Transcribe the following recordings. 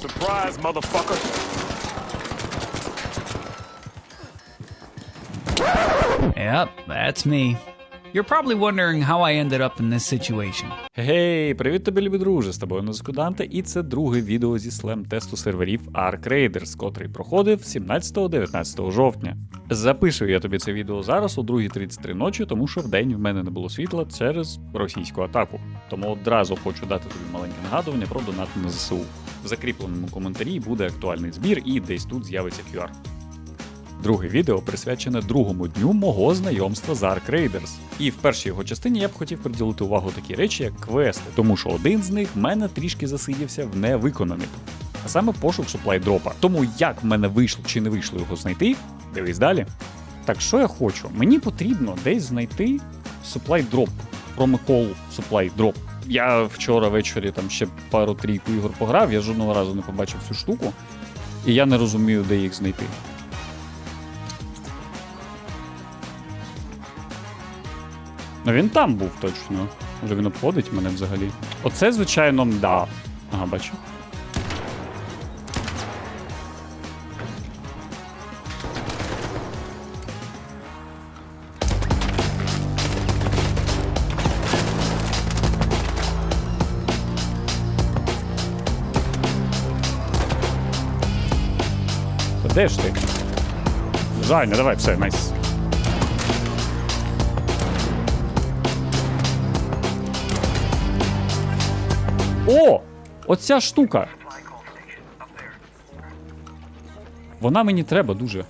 Surprise, motherfucker. Yep, that's me. You're probably wondering how I ended up in this situation. Гей, привіт тобі, любі друже, з тобою Нозикуданте, і це друге відео зі слем тесту серверів Ark Raiders, котрий проходив 17-19 жовтня. Записую я тобі це відео зараз о 2.33 ночі, тому що вдень в мене не було світла через російську атаку. Тому одразу хочу дати тобі маленьке нагадування про донати на ЗСУ. В закріпленому коментарі буде актуальний збір і десь тут з'явиться QR. Друге відео присвячене другому дню мого знайомства з Ark Raiders. І в першій його частині я б хотів приділити увагу такі речі, як квести, тому що один з них мене трішки засидівся в невиконаних. А саме пошук суплай дропа. Тому як в мене вийшло чи не вийшло його знайти, дивись далі. Так що я хочу? Мені потрібно десь знайти drop. Промикол drop. Я вчора ввечері там ще пару-трійку ігор пограв, я жодного разу не побачив цю штуку, і я не розумію, де їх знайти. Ну він там був точно. Може він обходить мене взагалі. Оце, звичайно, да. Ага, бачу. Де ж ти? Женя, давай, все, найс. О! Оця штука. Вона мені треба дуже.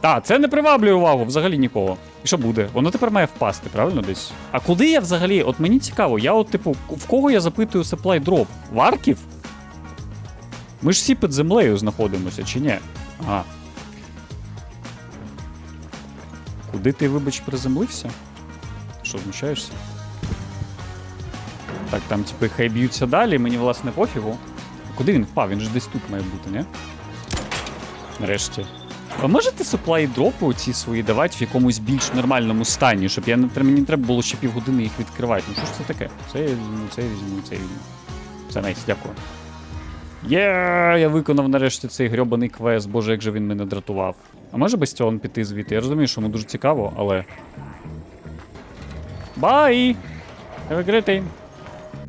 Та, це не приваблює увагу взагалі нікого. І що буде? Воно тепер має впасти, правильно десь? А куди я взагалі? От мені цікаво, я от, типу, в кого я запитую supply drop? В арків? Ми ж всі під землею знаходимося, чи ні? Ага. Куди ти, вибач, приземлився? Що, знущаєшся? Так, там, типу, хай б'ються далі, мені, власне, пофігу. Куди він впав? Він ж десь тут має бути, не? Нарешті. Ви можете supply дропи оці свої давати в якомусь більш нормальному стані, щоб я мені треба було ще півгодини їх відкривати. Ну що ж це таке? Це я візьму, це я візьму, це я візьму. Все, найс, дякую. Є, я виконав нарешті цей грьобаний квест, боже, як же він мене дратував. А може без цього піти звідти? Я розумію, що йому дуже цікаво, але. Бай! Have a great day!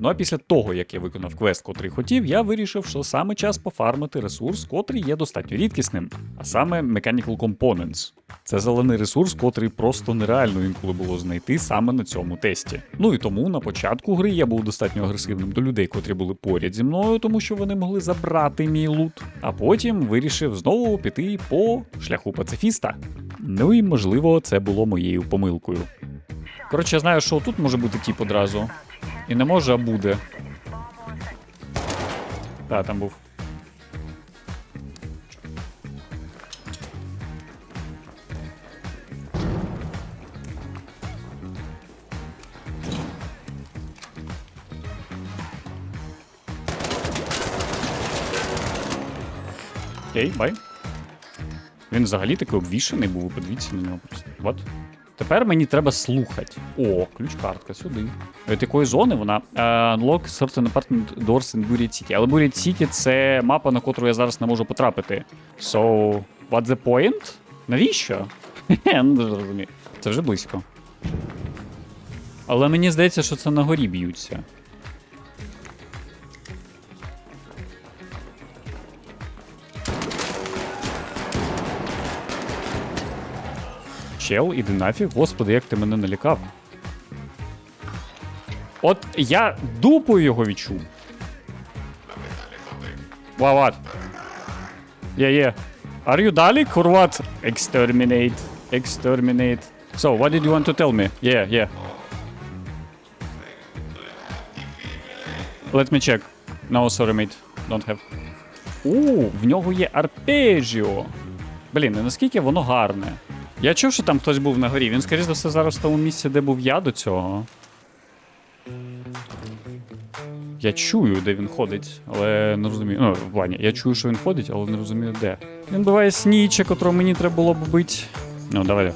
Ну а після того, як я виконав квест, котрий хотів, я вирішив, що саме час пофармити ресурс, котрий є достатньо рідкісним, а саме Mechanical Components. Це зелений ресурс, котрий просто нереально інколи було знайти саме на цьому тесті. Ну і тому на початку гри я був достатньо агресивним до людей, котрі були поряд зі мною, тому що вони могли забрати мій лут. А потім вирішив знову піти по шляху пацифіста. Ну і можливо, це було моєю помилкою. Коротше, я знаю, що тут може бути тіп одразу. І не може, а буде. Так, там був. Окей, бай. Він взагалі такий обвішаний був, подивіться на нього просто. От. Тепер мені треба слухати. О, ключ-картка сюди. Від якої зони вона? Е, Unlock certain apartment doors in Buried City. Але Buried City це мапа, на котру я зараз не можу потрапити. So, what's the point? Навіщо? Я не дуже розумію. Це вже близько. Але мені здається, що це на горі б'ються. Чел, іди нафіг, господи, як ти мене налякав. От я дупою його відчув. What? Yeah, yeah. Are you Dalek or what? Exterminate. Exterminate. So, what did you want to tell me? Yeah, yeah. Let me check. No, sorry, mate. Don't have. У, в нього є арпежіо. Блін, наскільки воно гарне. Я чув, що там хтось був на горі. Він, скоріш за все, зараз в тому місці, де був я до цього. Я чую, де він ходить, але не розумію. Ну, в плані, я чую, що він ходить, але не розумію де. Він буває сніча, котрого мені треба було б бити. Ну, давай.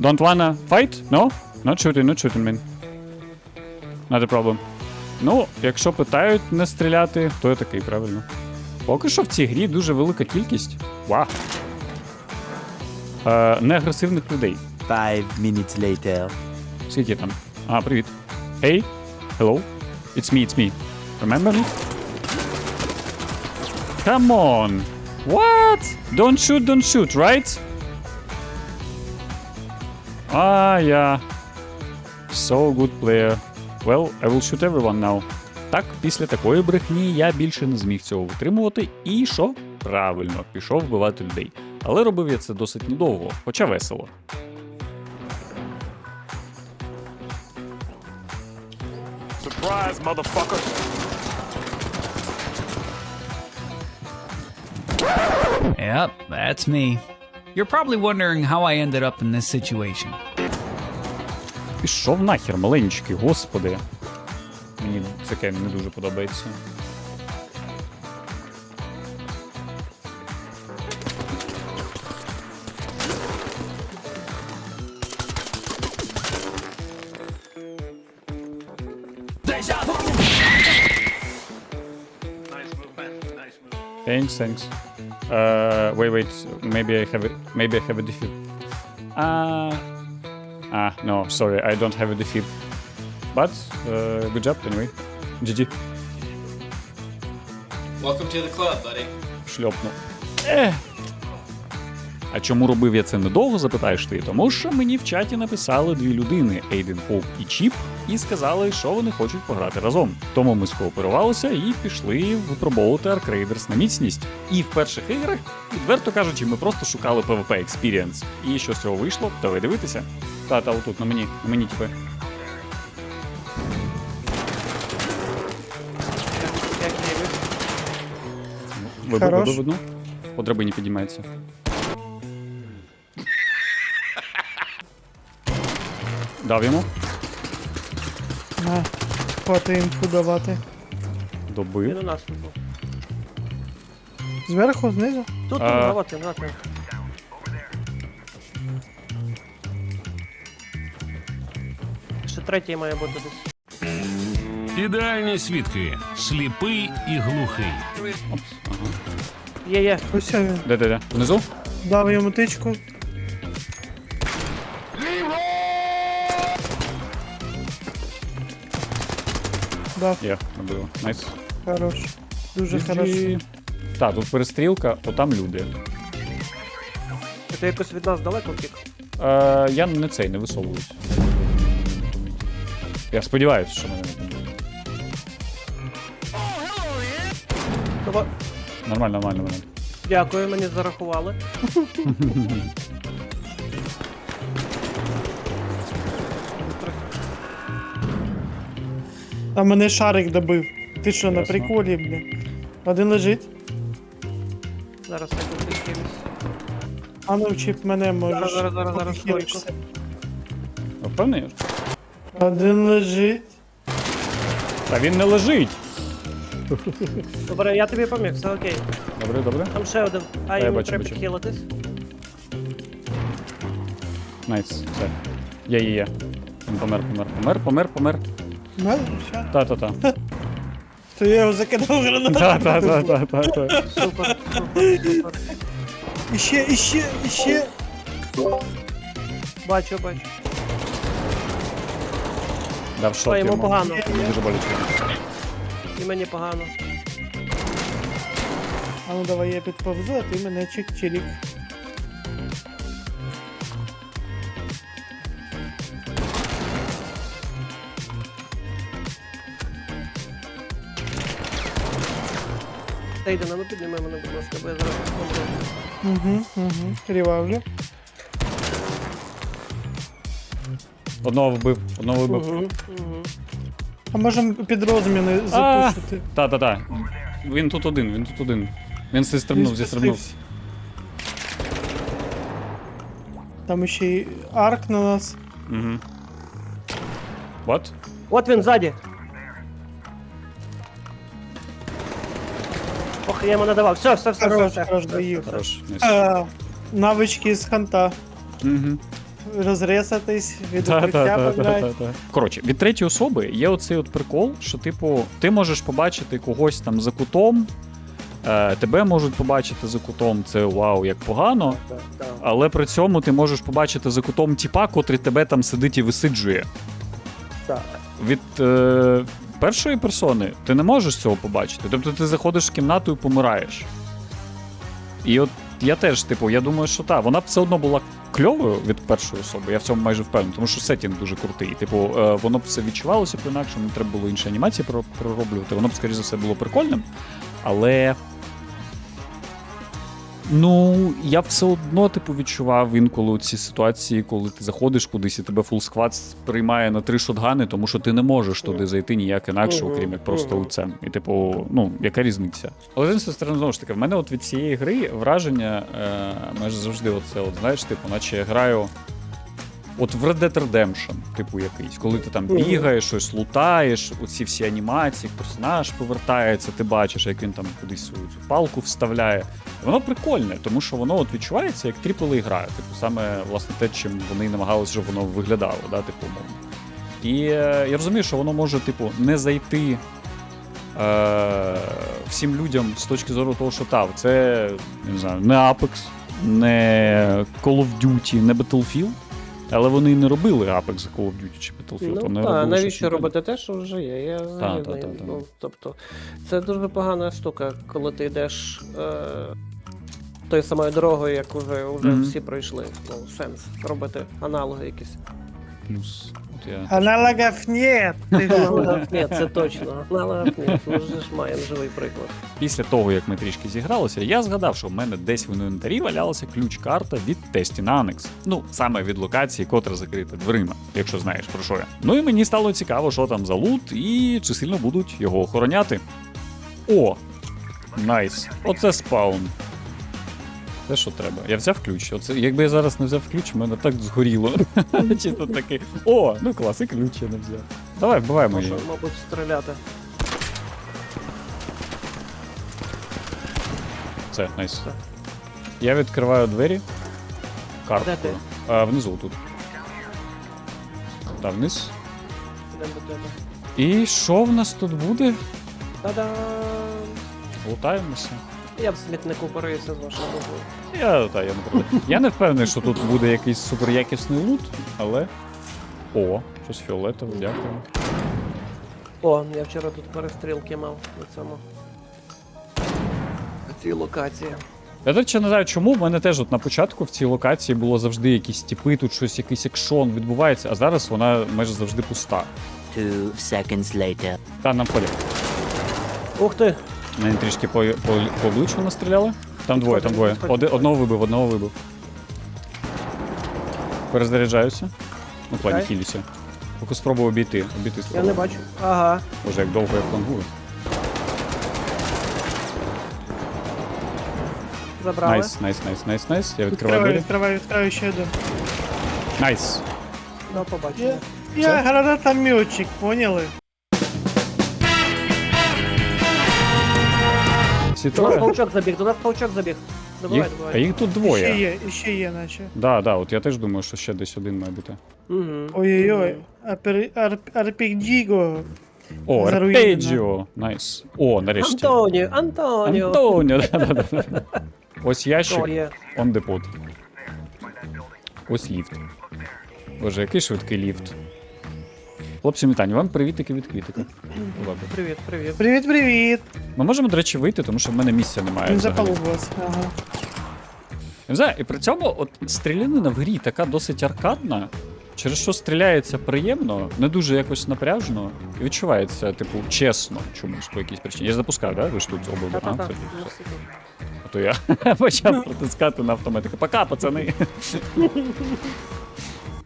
Don't wanna fight? No? Not shooting, not shooting, man. Not a problem. Ну, якщо питають не стріляти, то я такий, правильно. Поки що в цій грі дуже велика кількість. Вау. Е, неагресивних людей. Five minutes later. Скільки там? А, привіт. Hey, hello. It's me, it's me. Remember me? Come on. What? Don't shoot, don't shoot, right? Ah, yeah. So good player. Well, I will shoot everyone now. Так, після такої брехні я більше не зміг цього витримувати і що? Правильно, пішов вбивати людей. Але робив я це досить недовго, хоча весело. Surprise, motherfucker. Yep, that's me. You're probably wondering how I ended up in this situation. Пішов нахер, маленький, господи. Мені таке не дуже подобається. Thanks, thanks. Uh, wait, wait. Maybe I have it. Maybe I have a defeat. Ah, ah, no, sorry, I don't have a defeat. But uh, good job anyway. GG. Welcome to the club, buddy. Шльопнув. Ех. А чому робив я це недовго, запитаєш ти? Тому що мені в чаті написали дві людини Ейден Хоуп і Чіп, і сказали, що вони хочуть пограти разом. Тому ми скооперувалися і пішли випробовувати Ark Raiders на міцність. І в перших іграх, відверто кажучи, ми просто шукали PvP Experience. І що з цього вийшло, давай дивитися. Та, та, отут, на мені, на мені, типу. Вибив, Хорош. вибив одну. По драбині підіймається. Дав йому. На, хвати інфу давати. Він Добив. у нас тут був. Зверху, знизу? Тут, А. вот він. Ще третій має бути десь. Ідеальні свідки сліпий і глухий. Є, є. Ось він. Де, де, де? Внизу? Дав йому тичку. Дав, Є, набило. Найс. хорош. Дуже GG. хорошо. Так, тут перестрілка, отам люди. Ти якось від нас далеко втік. Е, я не цей, не висовуюсь. Я сподіваюся, що мене не буде. Давай. Нормально, нормально, нормально. Дякую, мені зарахували. А мене шарик добив. Ти що, на Ясно. приколі, бля? Один лежить. Зараз я тут відхилюсь. А ну вчіп мене можеш. Зараз, зараз, зараз, зараз, похилишся. Один лежить. Та він не лежить. Добре, я тобі поміг, все окей. Добре, добре. Там ще один. А я йому бачу, треба бачу. підхилитись. Найс, все. Є, є, є. Він помер, помер, помер, помер, помер. Ну, все. Та-та-та. То я його закидав гранату. Та-та-та-та-та. Супер, супер, супер. Іще, іще, іще. Бачу, бачу. Дав Що, шот йому йому. погано. Дуже боляче. І мені погано. А ну давай я підповзу, а ти мене чик-чирік. Тейдена, ну підніми мене, будь ласка, бо я зараз помру. Угу, угу. Рівавлю. Одного вбив, одного вбив. Угу, угу. А можемо під розміни запушити. Та-та-та. Він тут один, він тут один. Він зістрибнув, зістрибнув. Там ще й арк на нас. Угу. What? От він ззаді. Ох, я йому надавав. Все, все, все, все, Хорош, все. хорош, доїв. Хорош. Найс. Е, Навички з ханта. Угу. розрисатись від укриття, та, та, блядь. та, та. Коротше, від третьої особи є оцей от прикол, що, типу, ти можеш побачити когось там за кутом, е, тебе можуть побачити за кутом, це вау, як погано. Так, так. Але при цьому ти можеш побачити за кутом тіпа, котрий тебе там сидить і висиджує. Так. Від е, першої персони ти не можеш цього побачити. Тобто ти заходиш в кімнату і помираєш. І от я теж, типу, я думаю, що так, вона б все одно була кльовою від першої особи, я в цьому майже впевнений, тому що сетінг дуже крутий. Типу, е, воно б все відчувалося б інакше, не треба було інші анімації пророблювати. Воно б, скоріше за все, було прикольним. Але. Ну, я все одно, типу, відчував інколи ці ситуації, коли ти заходиш кудись і тебе фулсквад приймає на три шотгани, тому що ти не можеш туди зайти ніяк інакше, окрім як просто у лицем. І, типу, ну, яка різниця? Але з іншої сторони, знову ж таки, в мене от від цієї гри враження е, майже завжди оце, от, знаєш, типу, наче я граю. От в Red Dead Redemption, типу якийсь, коли ти там бігаєш, щось лутаєш, оці всі анімації, персонаж повертається, ти бачиш, як він там кудись свою цю палку вставляє. Воно прикольне, тому що воно от відчувається як тріплей гра. Типу, саме власне те, чим вони намагалися, щоб воно виглядало, да, типу, умовно. І е, я розумію, що воно може, типу, не зайти е, всім людям з точки зору того, що так, це не знаю, не Apex, не Call of Duty, не Battlefield. Але вони не робили Apex за Call of Duty чи Battlefield. Ну, вони так, робили навіщо робити те, що вже є? Я та, та, та, та. ну, тобто, це дуже погана штука, коли ти йдеш е, тою самою дорогою, як вже, вже Мгм. всі пройшли. Ну, сенс робити аналоги якісь. Плюс. Я Аналогов нет. Ти? Аналогів ні, це точно. Аналогів ні. Ми ж маємо живий приклад. Після того, як ми трішки зігралися, я згадав, що в мене десь в інвентарі валялася ключ-карта від Тесті на Анекс. Ну, саме від локації, котра закрита дверима, якщо знаєш про що я. Ну і мені стало цікаво, що там за лут і чи сильно будуть його охороняти. О! Найс. Оце спаун. Те, що треба. Я взяв ключ. Оце, якби я зараз не взяв ключ, мене так згоріло. Чисто такий. О, ну клас, і ключ я не взяв. Давай, вбиваємо її. мабуть, стріляти. Це, найс. Я відкриваю двері. Картку. Де ти? А, внизу тут. Да, вниз. Йдемо до тебе. І що в нас тут буде? Та-дам! Лутаємося. Я б смітнику порився з вашого дозволу. Я, та, я, не проти. я не впевнений, що тут буде якийсь суперякісний лут, але. О, щось фіолетове, дякую. О, я вчора тут перестрілки мав на цьому. На цій локації. Я до речі, не знаю, чому в мене теж от на початку в цій локації було завжди якісь типи, тут щось, якийсь екшон відбувається, а зараз вона майже завжди пуста. Two seconds later. Та нам полі. Ух ти! Мені трішки по, по, по обличчю настріляли. Там двоє, там двоє. Підходь. одного вибив, одного вибив. Перезаряджаюся. Ну, в плані Окей. хілюся. Поки спробую обійти. Обійти Я спробую. не бачу. Ага. Боже, як довго я флангую. Забрали. Найс, найс, найс, найс, найс. Я відкриваю Відкриваю, двері. відкриваю, відкриваю ще один. Найс. До побачення. Я, я гранатометчик, поняли? До нас троє. паучок забіг, до нас паучок забіг. Добивай, Їх, а добивай. їх тут Ще двоє. є, ще є, наче. Да, да, от я теж думаю, що ще десь один має бути. Ой-ой-ой. Апер- ар- Арпегдіго. О, Заруйнено. Арпеджіо. Найс. О, нарешті. Антоніо, Антоніо. Антоніо, да, да, да. Ось ящик. О, є. On. Ось ліфт. Боже, який швидкий ліфт. Хлопці, вітання, вам привітики від квітика. Ладно. Привіт, привіт. Привіт, привіт. Ми можемо, до речі, вийти, тому що в мене місця немає. Він взагалі. запалив вас. Ага. Не знаю, і при цьому от стрілянина в грі така досить аркадна, через що стріляється приємно, не дуже якось напряжно, і відчувається, типу, чесно чомусь по якійсь причині. Я запускаю, да? Ви ж тут обидва. А, Та-та-та. це- А то я почав протискати на автоматику. Пока, пацани.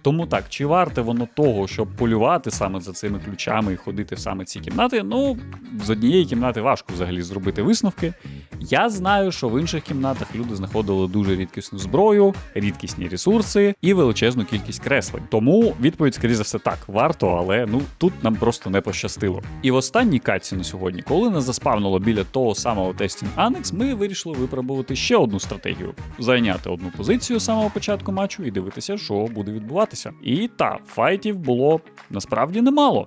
Тому так, чи варте воно того, щоб полювати саме за цими ключами і ходити в саме ці кімнати? Ну, з однієї кімнати важко взагалі зробити висновки. Я знаю, що в інших кімнатах люди знаходили дуже рідкісну зброю, рідкісні ресурси і величезну кількість креслень. Тому відповідь, скоріше за все, так, варто, але ну тут нам просто не пощастило. І в останній катці на сьогодні, коли нас заспавнило біля того самого Testing Annex, ми вирішили випробувати ще одну стратегію: зайняти одну позицію з самого початку матчу і дивитися, що буде відбуватися. І та файтів було насправді немало.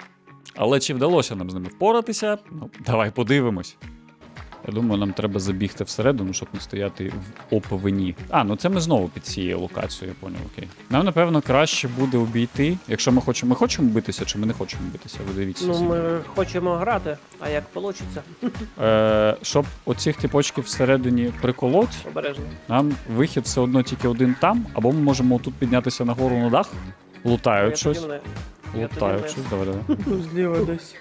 Але чи вдалося нам з ними впоратися? Ну, давай подивимось. Я думаю, нам треба забігти всередину, щоб не стояти в оповині. А, ну це ми знову під цією локацією, я поняв, окей. Нам, напевно, краще буде обійти. Якщо ми хочемо. Ми хочемо битися, чи ми не хочемо битися? Ви дивіться. Ну, ми хочемо грати, а як вийде, Е, щоб оцих типочків всередині приколоть, обережно. нам вихід все одно тільки один там, або ми можемо тут піднятися нагору на дах, лутають щось. Лутають щось, давай, давай. Зліва десь.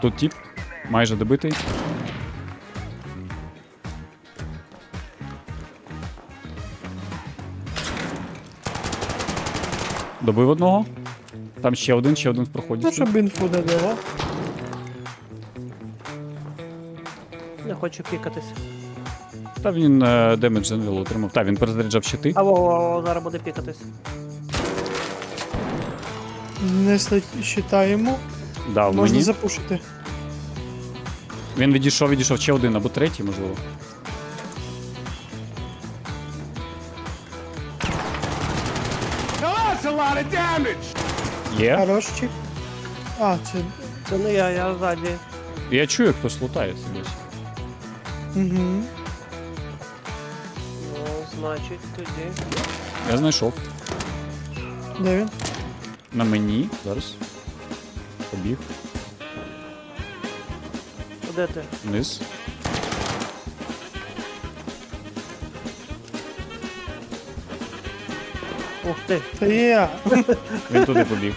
Тут тип, майже добитий. Добив одного. Там ще один, ще один в проході. Ну, щоб інфу не давав. Не хочу пікатись. Та він е, демедж занвіло отримав. Та він перезаряджав щити. А во, во, во, зараз буде пікатись. Не слід- считаємо. Дав Можна мені. запушити. Він відійшов, відійшов ще один або третій, можливо. Є. Хорошчик. А, це. Це не я, я ззаді. Я чую, як хтось десь. Угу. Ну, значить, тоді. Я знайшов. Де він? На мені. Зараз. Побіг. Де ти? Вниз. Ух ти. Я. Він туди побіг.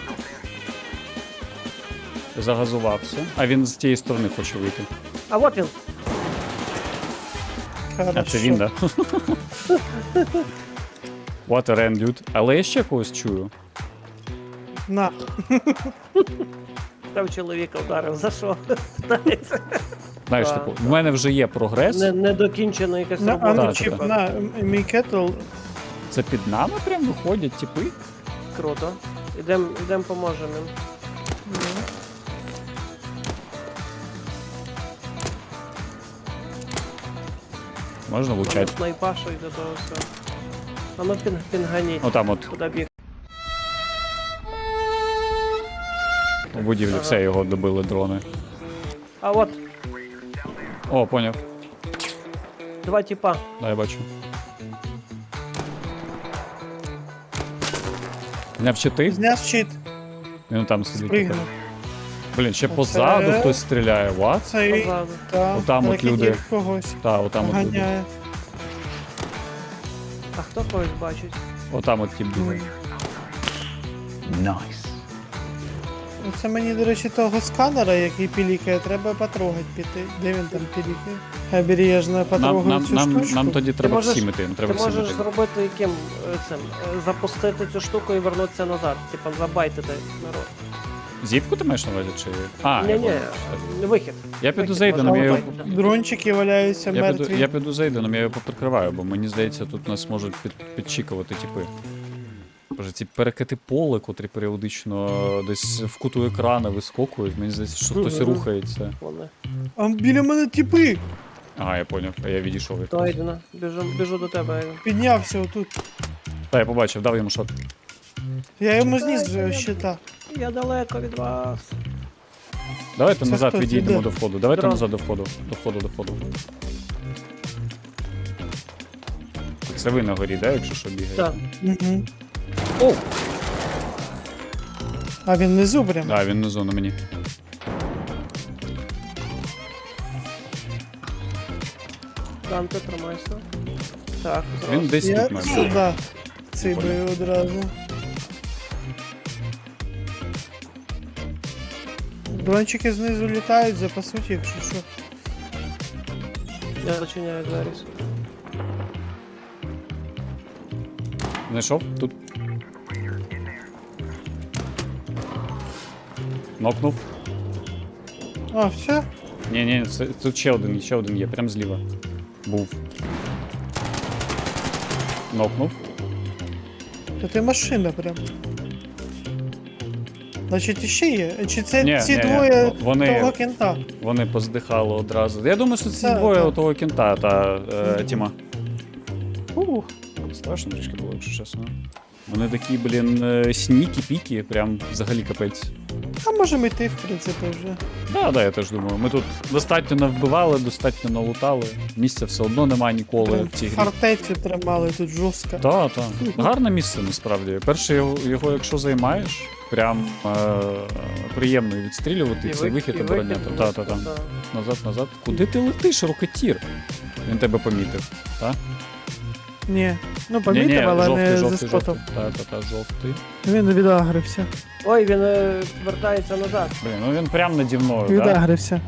Загазувався. А він з тієї сторони хоче вийти. А от він. А це він, да? What a random dude. Але я ще когось чую. На. Там чоловіка вдарив. За що? Питається. Знаєш, Так, типу, в мене вже є прогрес. Не, недокінчена якась На, а робота. ну, Так, чіп, так. на, м- мій кетл. Це під нами прям виходять, типи. Круто. Ідем, ідем поможемо їм. Можна влучати. Снайпашу і до того все. А ну пін, пінганіть. Отам от Куди біг? У будівлі все його добили дрони. А от, О, поняв. два тіпа. Да, я бачу. Зняв щити, Зняв щит. він там сидить. Спригнув. Блін, ще позаду хтось стріляє. What? Цей. Позаду. Та, Отам от люди. когось. Та, отам от люди. Ганяє. А хто когось бачить? Отам от тіп бігає. Оце мені, до речі, того сканера, який пілікає, треба потрогати піти. Де він там пілікає? Обережно потрогаю нам, цю нам, штучку. нам тоді треба можеш- всім іти. Треба Ти всім можеш іти. зробити яким е, цим? е, Запустити цю штуку і вернутися назад. Типа забайтити народ. Зіпку ти маєш на увазі? Чи... А, Ні, я ні, понял. вихід. Я піду Вихід зайденом, можна я його, забайтити. Дрончики валяються я піду, я піду зайденом, я його поприкриваю, бо мені здається, тут нас можуть під, підчікувати типи. Боже, ці перекати поле, котрі періодично десь в куту екрана вискокують, мені здається, що хтось рухається. А біля мене тіпи. Ага, я поняв, а я відійшов від. То йдена. Біжу, біжу до тебе. Піднявся отут. Та я побачив, дав йому шот. Я йому зніс з щита. Я далеко від вас. Давайте Це назад хтось відійдемо до входу. Давайте Дрон. назад до входу. До входу, до входу. Це ви на горі, да, якщо що бігаєте? Так. Угу. Оу! А він внизу прям. Да, він внизу на мені. Данте, тримайся. Так, Він десь Я тут має бути. сюди. Цибаю одразу. Дрончики знизу літають, запасуть, якщо що. Я зачиняю двері. Знайшов? Тут. Нокнув. А, все? Ні, ні, це, тут ще один, ще один є, прям зліва. Був. Нокнув. То ти машина прям. Значить, іще є. Чи це Ні, ці ні, ні. двоє Вони- того кента? Вони поздихали одразу. Я думаю, що ці Так, двоє так. того кінта та е. Тіма. Ух. Страшно трішки було, якщо чесно. Вони такі, блін, е, снікі-пікі, прям взагалі капець. А можемо йти, в принципі, вже. Да, да, я теж думаю. Ми тут достатньо навбивали, достатньо налутали. Місця все одно немає ніколи Прям в цій грі. фортецю тримали тут жорстко. Так, так. Гарне місце насправді. Перше його, його якщо займаєш, прям е, приємно відстрілювати, і цей ви- вихід обороняти. Так, так, так. Назад, назад. Куди ти летиш, рокетір? Він тебе помітив, так? Ні. Ну, помітив, але жовтий, не. Так, так, так, жовтий. Він відагрився. Ой, він е, вертається назад. Блін, ну він прям наді мною, так? Відагрився.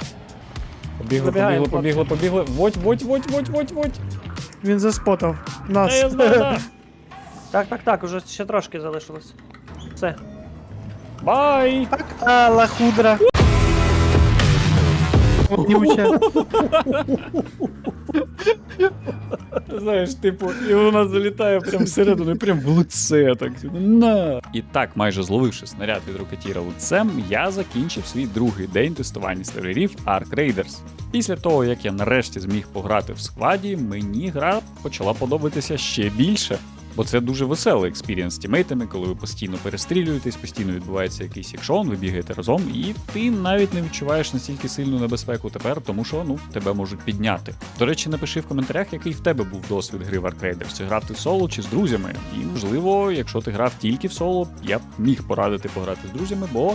Побігли, Забігаємо, побігли, побігли, побігли. Водь, водь, водь, водь, водь, водь. Він заспотав. Нас. Та я знаю, да. Так, так, так, уже ще трошки залишилось. Все. Бай! Так, а, лахудра. Знаєш, типу, і вона залітає прямо всередину, прям в лице. Так. На. І так, майже зловивши снаряд від рокетіра лицем, я закінчив свій другий день тестування серверів Ark Raiders. Після того, як я нарешті зміг пограти в складі, мені гра почала подобатися ще більше. Бо це дуже веселий експірієнс з тімейтами, коли ви постійно перестрілюєтесь, постійно відбувається якийсь екшон, ви бігаєте разом, і ти навіть не відчуваєш настільки сильну небезпеку тепер, тому що ну тебе можуть підняти. До речі, напиши в коментарях, який в тебе був досвід гри в Raiders. Чи грав ти в соло чи з друзями. І можливо, якщо ти грав тільки в соло, я б міг порадити пограти з друзями, бо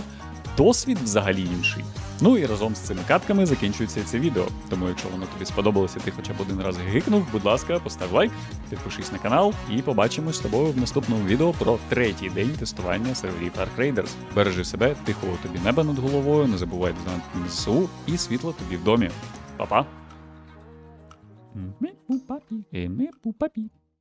досвід взагалі інший. Ну і разом з цими катками закінчується це відео. Тому, якщо воно тобі сподобалося, ти хоча б один раз гикнув, будь ласка, постав лайк, підпишись на канал і побачимось з тобою в наступному відео про третій день тестування серверів Ark Raiders. Бережи себе, тихого тобі неба над головою, не забувай донатити на ЗСУ і світло тобі в домі. Па-па! Ми пупапі, е, ми пупапі.